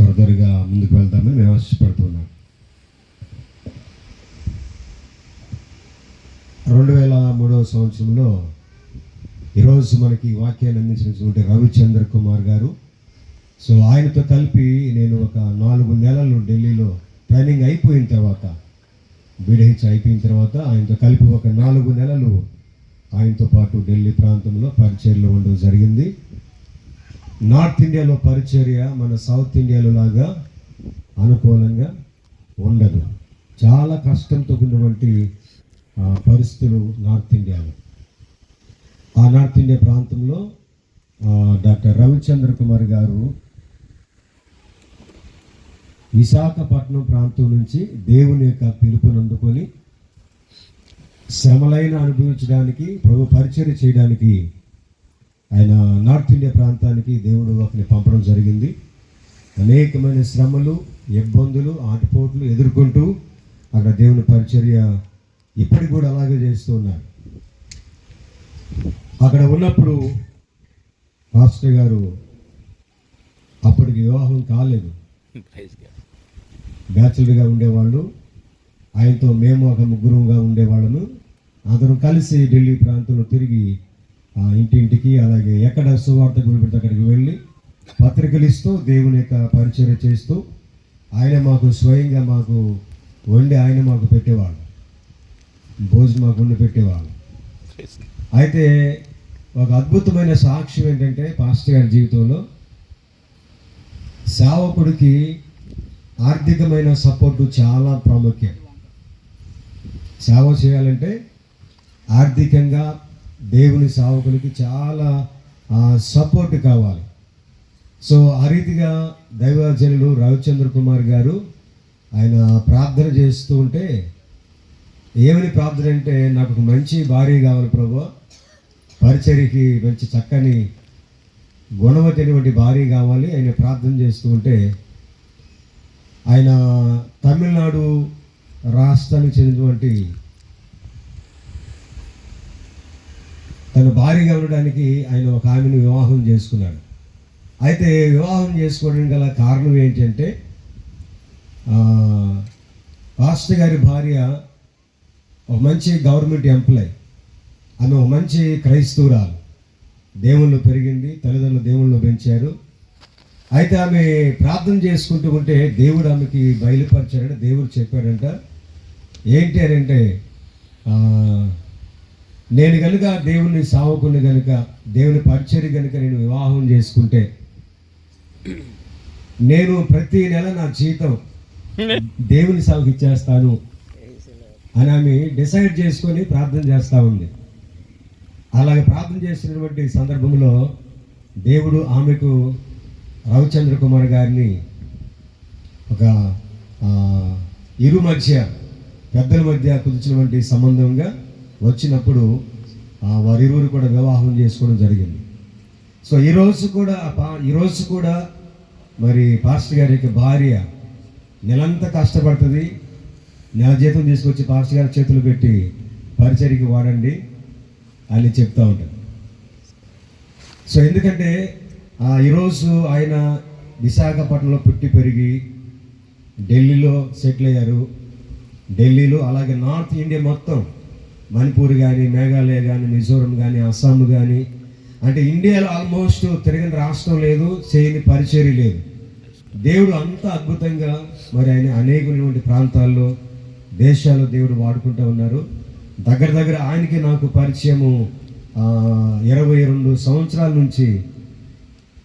త్వర త్వరగా ముందుకు వెళ్తామని మేము ఆశపడుతున్నాను రెండు వేల మూడవ సంవత్సరంలో ఈరోజు మనకి వాక్యాన్ని అందించినటువంటి రవిచంద్ర కుమార్ గారు. సో ఆయనతో కలిపి నేను ఒక నాలుగు నెలలు ఢిల్లీలో ట్రైనింగ్ అయిపోయిన తర్వాత బీడహెచ్ అయిపోయిన తర్వాత ఆయనతో కలిపి ఒక నాలుగు నెలలు ఆయనతో పాటు ఢిల్లీ ప్రాంతంలో పరిచయలో ఉండడం జరిగింది. నార్త్ ఇండియాలో పరిచర్య మన సౌత్ ఇండియాలో లాగా అనుకూలంగా ఉండదు. చాలా కష్టంతో కూడినటువంటి పరిస్థితులు నార్త్ ఇండియాలో. ఆ నార్త్ ఇండియా ప్రాంతంలో డాక్టర్ రవిచంద్ర కుమార్ గారు విశాఖపట్నం ప్రాంతం నుంచి దేవుని యొక్క పిలుపునందుకొని శ్రమలైన అనుభవించడానికి ప్రభు పరిచయం చేయడానికి ఆయన నార్త్ ఇండియా ప్రాంతానికి దేవుడు ఒకరిని పంపడం జరిగింది. అనేకమైన శ్రమలు ఇబ్బందులు ఆటపోట్లు ఎదుర్కొంటూ అక్కడ దేవుని పరిచర్య ఇప్పటికి కూడా అలాగే చేస్తూ ఉన్నారు. అక్కడ ఉన్నప్పుడు మాస్టర్ గారు అప్పటికి వివాహం కాలేదు. బ్యాచులర్గా ఉండేవాళ్ళు. ఆయనతో మేము ఒక ముగ్గురుగా ఉండేవాళ్ళము. అందరం కలిసి ఢిల్లీ ప్రాంతంలో తిరిగి ఇంటింటికి అలాగే ఎక్కడ సువార్త గురిపెడితే అక్కడికి వెళ్ళి పత్రికలు ఇస్తూ దేవుని యొక్క పరిచయం చేస్తూ ఆయన మాకు స్వయంగా మాకు వండి ఆయన మాకు పెట్టేవాళ్ళు. భోజనం మాకు వండి పెట్టేవాళ్ళు. అయితే ఒక అద్భుతమైన సాక్ష్యం ఏంటంటే పాస్టర్ గారి జీవితంలో సేవకుడికి ఆర్థికమైన సపోర్టు చాలా ప్రాముఖ్యం. సేవ చేయాలంటే ఆర్థికంగా దేవుని సావకులకి చాలా సపోర్ట్ కావాలి. సో ఆ రీతిగా దైవజనులు రవిచంద్ర కుమార్ గారు ఆయన ప్రార్థన చేస్తూ ఉంటే ఏమని ప్రార్థన అంటే నాకు ఒక మంచి భార్య కావాలి ప్రభు. పరిచర్యకి మంచి చక్కని గుణవతైనటువంటి భార్య కావాలి ఆయన ప్రార్థన చేస్తూ ఉంటే ఆయన తమిళనాడు రాష్ట్రానికి చెందినటువంటి తను భారీగా ఉండడానికి ఆయన ఒక ఆమెను వివాహం చేసుకున్నాడు. అయితే వివాహం చేసుకోవడానికి గల కారణం ఏంటంటే పాస్టర్ గారి భార్య ఒక మంచి గవర్నమెంట్ ఎంప్లాయ్. ఆమె ఒక మంచి క్రైస్తవురాలు. దేవుళ్ళు పెరిగింది తల్లిదండ్రులు దేవుళ్ళు పెంచారు. అయితే ఆమె ప్రార్థన చేసుకుంటూ ఉంటే దేవుడు ఆమెకి బయలుపరిచాడంటే దేవుడు చెప్పాడంట. ఏంటి అని అంటే నేను కనుక దేవుని సావకుని కనుక దేవుని పరిచర్య కనుక నేను వివాహం చేసుకుంటే నేను ప్రతి నెల నా జీతం దేవుని సాగుకి ఇచ్చేస్తాను అని ఆమె డిసైడ్ చేసుకొని ప్రార్థన చేస్తూ ఉంది. అలాగే ప్రార్థన చేసినటువంటి సందర్భంలో దేవుడు ఆమెకు రవిచంద్ర కుమార్ గారిని ఒక ఇరు మధ్య పెద్దల మధ్య కుదిర్చినటువంటి సంబంధంగా వచ్చినప్పుడు ఆ, వారిరువురు కూడా వివాహం చేసుకోవడం జరిగింది. సో ఈరోజు కూడా ఈరోజు కూడా మరి పాస్టర్ గారి యొక్క భార్య నెలంతా కష్టపడుతుంది. నెల జీతం తీసుకొచ్చి పాస్టర్ గారి చేతులు పెట్టి పరిచర్యకి వాడండి అని చెప్తూ ఉంటాను సో ఎందుకంటే ఆ, ఈరోజు ఆయన విశాఖపట్నంలో పుట్టి పెరిగి ఢిల్లీలో సెటిల్ అయ్యారు. ఢిల్లీలో అలాగే నార్త్ ఇండియా మొత్తం మణిపూర్ కానీ మేఘాలయ కానీ మిజోరం కానీ అస్సాం కానీ అంటే ఇండియాలో ఆల్మోస్ట్ తిరిగిన రాష్ట్రం లేదు చేయని పరిచర్య లేదు. దేవుడు అంత అద్భుతంగా మరి ఆయన అనేకమైనటువంటి ప్రాంతాల్లో దేశాల్లో దేవుడు వాడుకుంటూ ఉన్నారు. దగ్గర దగ్గర ఆయనకి నాకు పరిచయము ఇరవై రెండు సంవత్సరాల నుంచి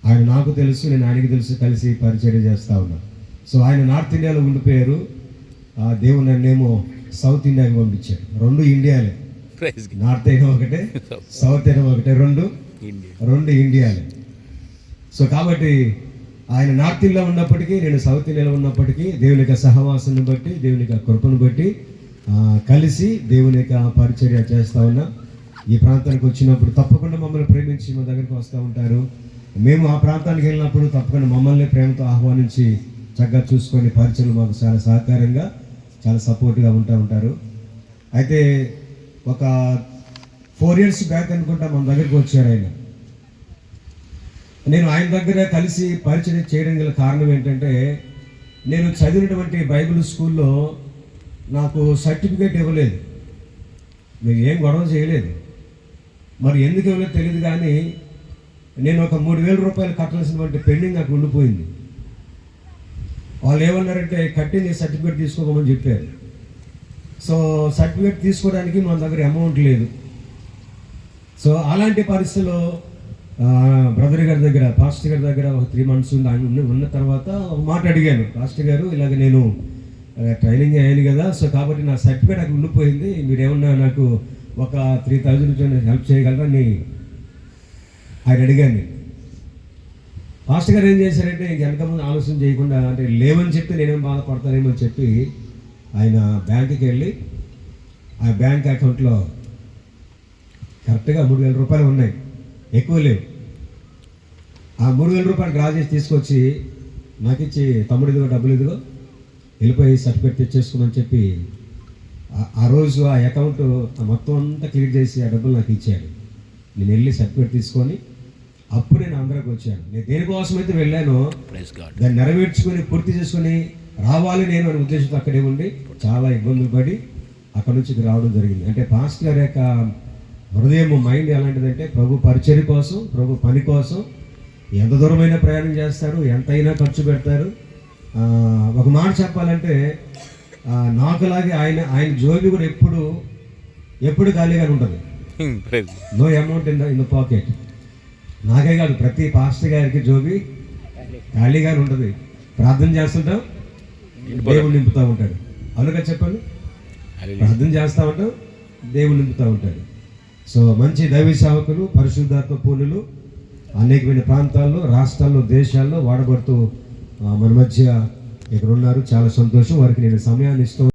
ఆయన నాకు తెలుసు నేను ఆయనకి తెలుసు కలిసి పరిచర్య చేస్తా ఉన్నాను సో ఆయన నార్త్ ఇండియాలో ఉండిపోయారు. ఆ దేవుడు నన్నేమో సౌత్ ఇండియాకి పంపించాడు. రెండు ఇండియాలే. నార్త్ అయినా ఒకటే సౌత్ అయినా ఒకటే రెండు ఇండియా. రెండు ఇండియాలే. సో కాబట్టి ఆయన నార్త్ ఇండియాలో ఉన్నప్పటికీ నేను సౌత్ ఇండియాలో ఉన్నప్పటికీ దేవుని యొక్క సహవాసాన్ని బట్టి దేవుని యొక్క కృపను బట్టి ఆ, కలిసి దేవుని యొక్క పరిచర్య చేస్తా ఉన్నా. ఈ ప్రాంతానికి వచ్చినప్పుడు తప్పకుండా మమ్మల్ని ప్రేమించి మా దగ్గరికి వస్తూ ఉంటారు. మేము ఆ ప్రాంతానికి వెళ్ళినప్పుడు తప్పకుండా మమ్మల్ని ప్రేమతో ఆహ్వానించి చక్కగా చూసుకొని పరిచయం మాకు చాలా సహకారంగా చాలా సపోర్ట్గా ఉంటూ ఉంటారు. అయితే ఒక ఫోర్ ఇయర్స్ బ్యాక్ అనుకుంటా మన దగ్గరికి వచ్చారు ఆయన. నేను ఆయన దగ్గర కలిసి పరిచయం చేయడం గల కారణం ఏంటంటే నేను చదివినటువంటి బైబిల్ స్కూల్లో నాకు సర్టిఫికేట్ ఇవ్వలేదు. నేను ఏం గొడవ చేయలేదు. మరి ఎందుకు ఇవ్వలేదు తెలియదు కానీ నేను ఒక మూడు వేల రూపాయలు కట్టాల్సినటువంటి పెండింగ్ నాకు ఉండిపోయింది. వాళ్ళు ఏమన్నారంటే కట్టింది సర్టిఫికేట్ తీసుకోమని చెప్పారు. సో సర్టిఫికేట్ తీసుకోవడానికి మన దగ్గర అమౌంట్ లేదు. సో అలాంటి పరిస్థితుల్లో బ్రదర్ గారి దగ్గర పాస్టర్ గారి దగ్గర ఒక త్రీ మంత్స్ ఉంది ఆయన ఉన్న- తర్వాత ఒక మాట అడిగాను. పాస్టర్ గారు ఇలాగ నేను ట్రైనింగ్ అయ్యాను కదా సో కాబట్టి నా సర్టిఫికేట్ అక్కడ ఉండిపోయింది. మీరు ఏమన్నా నాకు ఒక త్రీ థౌజండ్ హెల్ప్ చేయగలరా? అని ఆయన అడిగాను. నేను. పాస్టర్ గారు ఏం చేశారంటే ఇంక వెనక ముందు ఆలోచన చేయకుండా అంటే లేవని చెప్తే నేనేం బాధపడతానేమో అని చెప్పి ఆయన బ్యాంకుకి వెళ్ళి ఆ బ్యాంక్ అకౌంట్లో కరెక్ట్గా మూడు వేల రూపాయలు ఉన్నాయి ఎక్కువ లేవు ఆ మూడు వేల రూపాయలు డ్రా చేసి తీసుకొచ్చి నాకు ఇచ్చి తమ్ముడు ఇదిగో డబ్బులు ఇదిగో వెళ్ళిపోయి సర్టిఫికేట్ తెచ్చేసుకోమని చెప్పి ఆ- రోజు ఆ అకౌంట్ మొత్తం అంతా క్లియర్ చేసి ఆ డబ్బులు నాకు ఇచ్చాడు నేను వెళ్ళి సర్టిఫికేట్ తీసుకొని అప్పుడు నేను ఆంధ్రాకి వచ్చాను నేను దేనికోసం అయితే వెళ్ళానో దాన్ని నెరవేర్చుకొని పూర్తి చేసుకొని రావాలి నేను అనే ఉద్దేశంతో అక్కడే ఉండి చాలా ఇబ్బందులు పడి అక్కడ నుంచి రావడం జరిగింది. అంటే పాస్టర్ గారి యొక్క హృదయం మైండ్ ఎలాంటిదంటే ప్రభు పరిచర్య కోసం ప్రభు పని కోసం ఎంత దూరమైన ప్రయాణం చేస్తారు ఎంతైనా ఖర్చు పెడతారు. ఆ, ఒక మాట చెప్పాలంటే నాకులాగే ఆయన ఆయన జోబి కూడా ఎప్పుడు ఎప్పుడు ఖాళీగానే ఉంటుంది. No amount in the in the pocket నాకే కాదు ప్రతి పాస్టర్ గారికి జోబి ఖాళీగానే ఉంటుంది. ప్రార్థన చేస్తుంటాం. దేవుడు నింపుతూ ఉంటాడు. అవునుగా చెప్పండి ప్రార్థన చేస్తూ ఉంటాం. దేవుడు నింపుతూ ఉంటాడు. సో మంచి దైవ సేవకులు పరిశుద్ధాత్మ పూర్ణులు అనేకమైన ప్రాంతాల్లో రాష్ట్రాల్లో దేశాల్లో వాడబడుతూ మన మధ్య ఇక్కడ ఉన్నారు చాలా సంతోషం. వారికి నేను సమయాన్ని ఇస్తూ